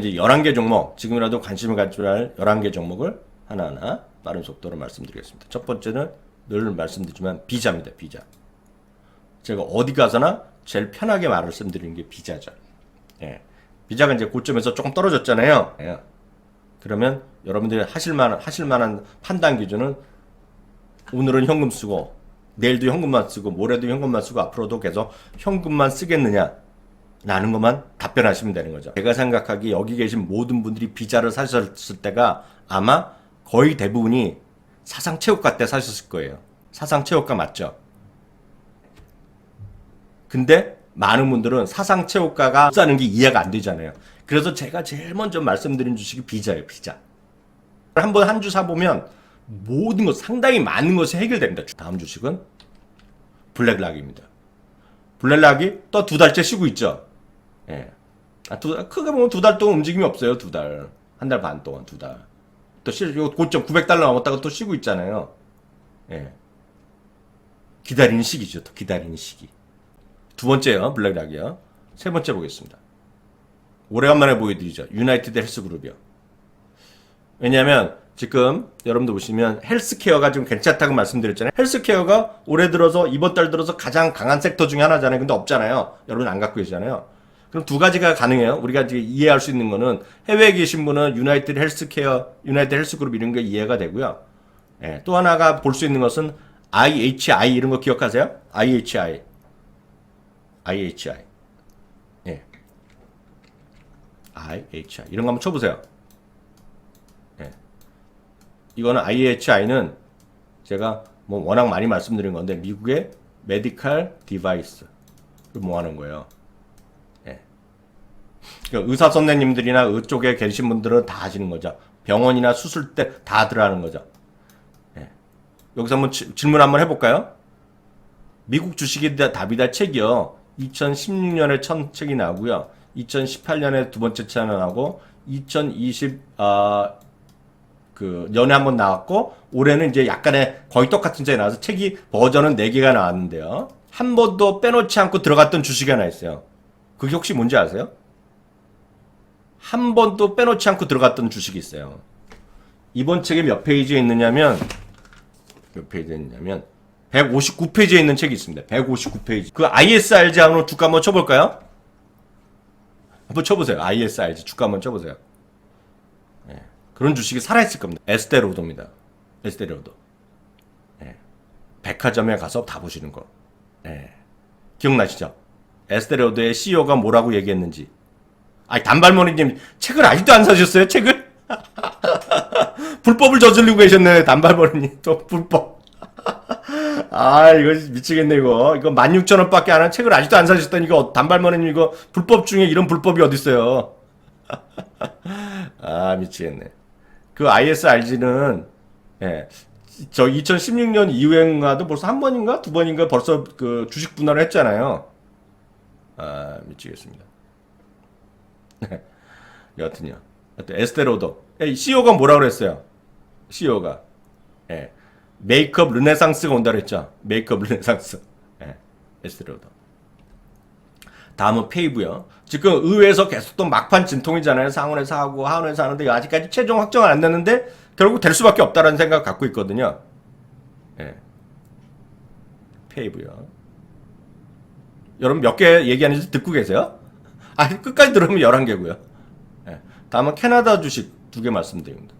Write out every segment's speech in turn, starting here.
이제 11개 종목, 지금이라도 관심을 가져야 할 11개 종목을 하나하나 빠른 속도로 말씀드리겠습니다. 첫 번째는 늘 말씀드리지만 비자입니다. 비자. 제가 어디 가서나 제일 편하게 말씀드리는 게 비자죠. 예. 비자가 이제 고점에서 조금 떨어졌잖아요. 예. 그러면 여러분들이 하실 만한, 하실 만한 판단 기준은 오늘은 현금 쓰고, 내일도 현금만 쓰고, 모레도 현금만 쓰고, 앞으로도 계속 현금만 쓰겠느냐? 라는 것만 답변하시면 되는 거죠. 제가 생각하기 여기 계신 모든 분들이 비자를 사셨을 때가 아마 거의 대부분이 사상체육과 때 사셨을 거예요. 사상체육과 맞죠? 근데 많은 분들은 사상체육과가 사는 게 이해가 안 되잖아요. 그래서 제가 제일 먼저 말씀드린 주식이 비자예요, 비자. 한 번 한 주 사보면 모든 것, 상당히 많은 것이 해결됩니다. 다음 주식은 블랙락입니다. 블랙락이 또 두 달째 쉬고 있죠. 예. 아, 두, 크게 보면 두 달 동안 움직임이 없어요, 두 달. 한 달 반 동안, 두 달. 또 쉬, 요 고점 900달러 넘었다가 또 쉬고 있잖아요. 예. 기다리는 시기죠, 또 기다리는 시기. 두 번째요, 블랙락이요. 세 번째 보겠습니다. 오래간만에 보여드리죠. 유나이티드 헬스 그룹이요. 왜냐하면 지금 여러분들 보시면 헬스케어가 좀 괜찮다고 말씀드렸잖아요. 헬스케어가 올해 들어서 이번 달 들어서 가장 강한 섹터 중에 하나잖아요. 근데 없잖아요. 여러분 안 갖고 계시잖아요. 그럼 두 가지가 가능해요. 우리가 지금 이해할 수 있는 거는 해외에 계신 분은 유나이티드 헬스케어, 유나이티드 헬스그룹 이런 게 이해가 되고요. 예, 또 하나가 볼 수 있는 것은 IHI 이런 거 기억하세요? IHI. IHI. 예. IHI. 이런 거 한번 쳐보세요. 예. 이거는 IHI는 제가 뭐 워낙 많이 말씀드린 건데 미국의 메디칼 디바이스를 모아놓은 거예요. 예. 그러니까 의사 선생님들이나 의 쪽에 계신 분들은 다 하시는 거죠. 병원이나 수술 때다 들어가는 거죠. 예. 여기서 한번 지- 질문 한번 해볼까요? 미국 주식에 대한 답이다 책이요. 2016년에 첫 책이 나오고요. 2018년에 두 번째 책이 나오고 2020 아, 그 년에 한번 나왔고 올해는 이제 약간의 거의 똑같은 책이 나와서 책이 버전은 4개가 나왔는데요. 한 번도 빼놓지 않고 들어갔던 주식이 하나 있어요. 그게 혹시 뭔지 아세요? 한 번도 빼놓지 않고 들어갔던 주식이 있어요. 이번 책에 몇 페이지에 있느냐면 몇 페이지에 있냐면 159페이지에 있는 책이 있습니다. 159페이지. 그 ISRG 한번 주가 한번 쳐볼까요? 한번 쳐보세요. ISRG 주가 한번 쳐보세요. 예. 그런 주식이 살아있을 겁니다. 에스테로도입니다. 에스테로도. 예. 백화점에 가서 다 보시는 거. 예. 기억나시죠? 에스테로도의 CEO가 뭐라고 얘기했는지. 아니, 단발머리님, 책을 아직도 안 사셨어요? 책을? 불법을 저지르고 계셨네, 단발머리님. 또 불법. 아, 이거 미치겠네, 이거. 이거 16,000원 밖에 안 한 책을 아직도 안 사셨다니, 이거 단발머리님, 이거 불법 중에 이런 불법이 어딨어요. 아, 미치겠네. 그 ISRG는, 예, 저 2016년 이후엔가도 벌써 한 번인가 두 번인가 벌써 그 주식 분할을 했잖아요. 아, 미치겠습니다. 여하튼요. 하여튼 에스테로도. 예, CEO가 뭐라 그랬어요? CEO가. 예. 메이크업 르네상스가 온다 그랬죠. 메이크업 르네상스. 예. 에스테로도. 다음은 페이브요. 지금 의회에서 계속 또 막판 진통이잖아요. 상원에서 하고 하원에서 하는데 아직까지 최종 확정은 안 됐는데 결국 될 수밖에 없다라는 생각 갖고 있거든요. 예. 페이브요. 여러분 몇 개 얘기하는지 듣고 계세요? 아니 끝까지 들으면 11개고요. 예. 다음은 캐나다 주식 두 개 말씀드립니다.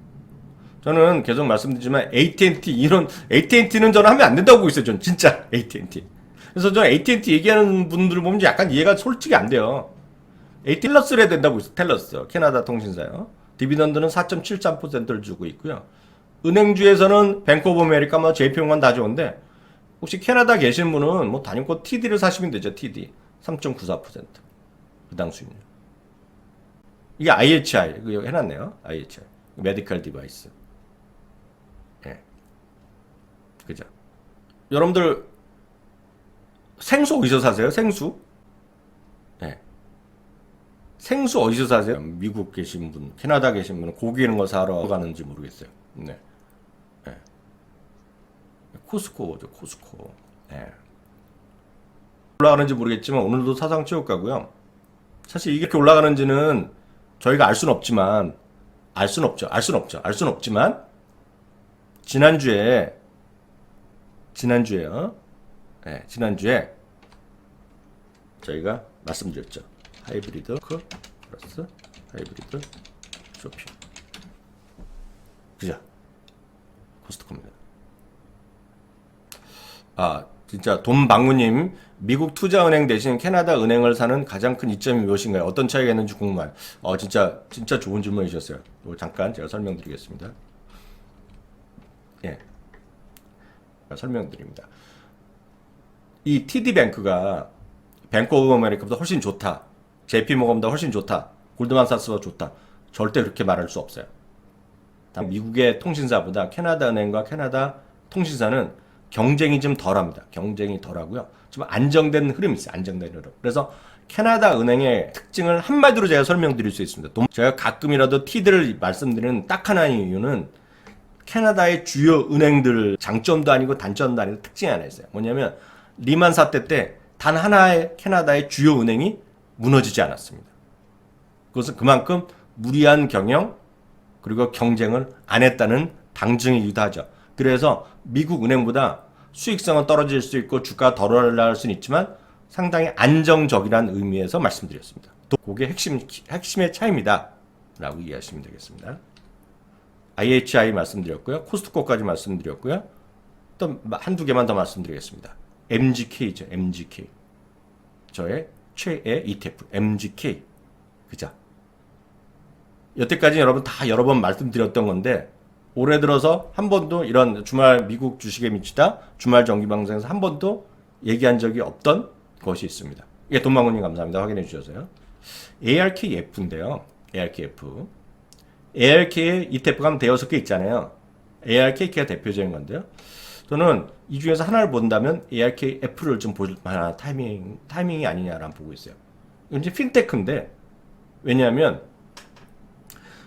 저는 계속 말씀드리지만 AT&T 이런 AT&T는 저는 하면 안 된다고 보고 있어요. 저는 진짜 AT&T. 그래서 저는 AT&T 얘기하는 분들을 보면 약간 이해가 솔직히 안 돼요. AT 텔러스를 해야 된다고 있어요. 텔러스. 캐나다 통신사요. 디비던드는 4.73%를 주고 있고요. 은행주에서는 뱅크 오브 아메리카, 뭐 JP모건 다 좋은데 혹시 캐나다 계신 분은 뭐 단위권 TD를 사시면 되죠. TD 3.94%. 부당 수익률. 이게 IHI 이거 해놨네요. IHI 메디컬 디바이스. 예. 그죠. 여러분들 생수 어디서 사세요? 생수? 예. 생수 어디서 사세요? 미국 계신 분, 캐나다 계신 분은 고기 이런 거 사러 가는지 모르겠어요. 네. 예. 코스코죠, 코스코. 예. 올라가는지 모르겠지만 오늘도 사상 체육가고요. 사실 이렇게 올라가는지는 저희가 알 수는 없지만 알 수는 없죠. 알 수는 없죠. 알 수는 없지만 지난주에 지난주에요. 네, 지난주에 저희가 말씀드렸죠. 하이브리드 크 플러스 하이브리드 쇼핑. 그죠? 코스트코입니다. 아, 진짜 돈방구님 미국 투자은행 대신 캐나다 은행을 사는 가장 큰 이점이 무엇인가요? 어떤 차이가 있는지 궁금해요. 어, 진짜 진짜 좋은. 이거 잠깐 제가 설명드리겠습니다. 예, 설명드립니다. 이 TD 뱅크가 뱅크 오브 아메리카보다 훨씬 좋다. JP 모건보다 훨씬 좋다. 골드만사스보다 좋다. 절대 그렇게 말할 수 없어요. 다 미국의 통신사보다 캐나다 은행과 캐나다 통신사는 경쟁이 좀 덜합니다. 경쟁이 덜하고요. 좀 안정된 흐름이 있어요. 안정된 흐름. 그래서 캐나다 은행의 특징을 한마디로 제가 설명드릴 수 있습니다. 돈- 제가 가끔이라도 T들을 말씀드리는 딱 하나의 이유는 캐나다의 주요 은행들 장점도 아니고 단점도 아니고 특징이 하나 있어요. 뭐냐면 리만 사태 때 단 하나의 캐나다의 주요 은행이 무너지지 않았습니다. 그것은 그만큼 무리한 경영 그리고 경쟁을 안 했다는 방증이기도 하죠. 그래서 미국 은행보다 수익성은 떨어질 수 있고 주가 덜 올라갈 수는 있지만 상당히 안정적이라는 의미에서 말씀드렸습니다. 또 그게 핵심 핵심의 차이입니다. 라고 이해하시면 되겠습니다. IHI 말씀드렸고요. 코스트코까지 말씀드렸고요. 또 한두 개만 더 말씀드리겠습니다. MGK죠. MGK. 저의 최애 ETF MGK. 그죠? 여태까지 여러분 다 여러 번 말씀드렸던 건데 올해 들어서 한 번도 이런 주말 미국 주식에 미치다 주말 정기 방송에서 한 번도 얘기한 적이 없던 것이 있습니다. 예, 돈망원님 감사합니다. 확인해 주셔서요. ARKF인데요. ARKF. ARK의 ETF가 한 대여섯 개 있잖아요. ARK가 대표적인 건데요. 저는 이 중에서 하나를 본다면 ARKF를 좀 볼 만한 타이밍, 타이밍이 아니냐라고 보고 있어요. 이제 핀테크인데, 왜냐하면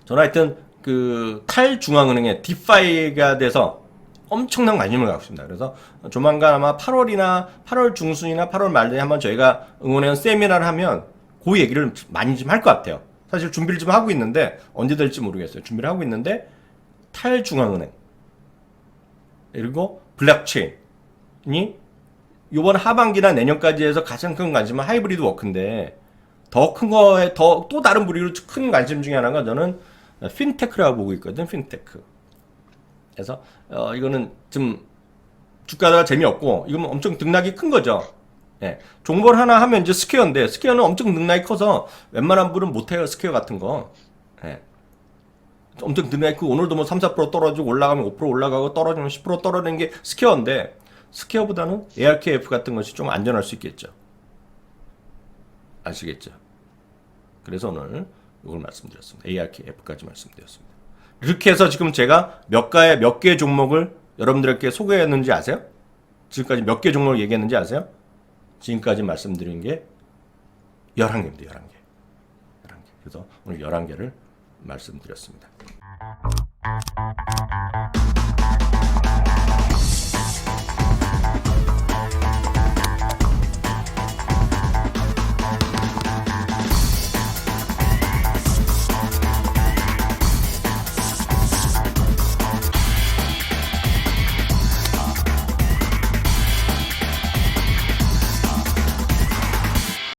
저는 하여튼 그 탈중앙은행의 디파이가 돼서 엄청난 관심을 갖고 있습니다. 그래서 조만간 아마 8월이나 8월 중순이나 8월 말에 한번 저희가 응원회원 세미나를 하면 그 얘기를 많이 좀 할 것 같아요. 사실 준비를 좀 하고 있는데 언제 될지 모르겠어요. 준비를 하고 있는데 탈중앙은행 그리고 블록체인이 이번 하반기나 내년까지 해서 가장 큰 관심은 하이브리드 워크인데 더 큰 거에 더 또 다른 부류로 큰 관심 중에 하나가 저는 핀테크라고 보고 있거든 핀테크. 그래서 어, 이거는 좀 주가가 재미없고 이건 엄청 등락이 큰 거죠. 예. 종볼 하나 하면 이제 스퀘어인데 스퀘어는 엄청 등락이 커서 웬만한 분은 못해요 스퀘어 같은 거. 예. 엄청 등락이 크고 오늘도 뭐 3, 4% 떨어지고 올라가면 5% 올라가고 떨어지면 10% 떨어지는 게 스퀘어인데 스퀘어보다는 ARKF 같은 것이 좀 안전할 수 있겠죠. 아시겠죠? 그래서 오늘 이걸 말씀드렸습니다. ARKF까지 말씀드렸습니다. 이렇게 해서 지금 제가 몇 가의 몇 개의 종목을 여러분들에게 소개했는지 아세요? 지금까지 몇 개 종목을 얘기했는지 아세요? 지금까지 말씀드린 게 11개입니다. 11개. 11개. 그래서 오늘 11개를 말씀드렸습니다.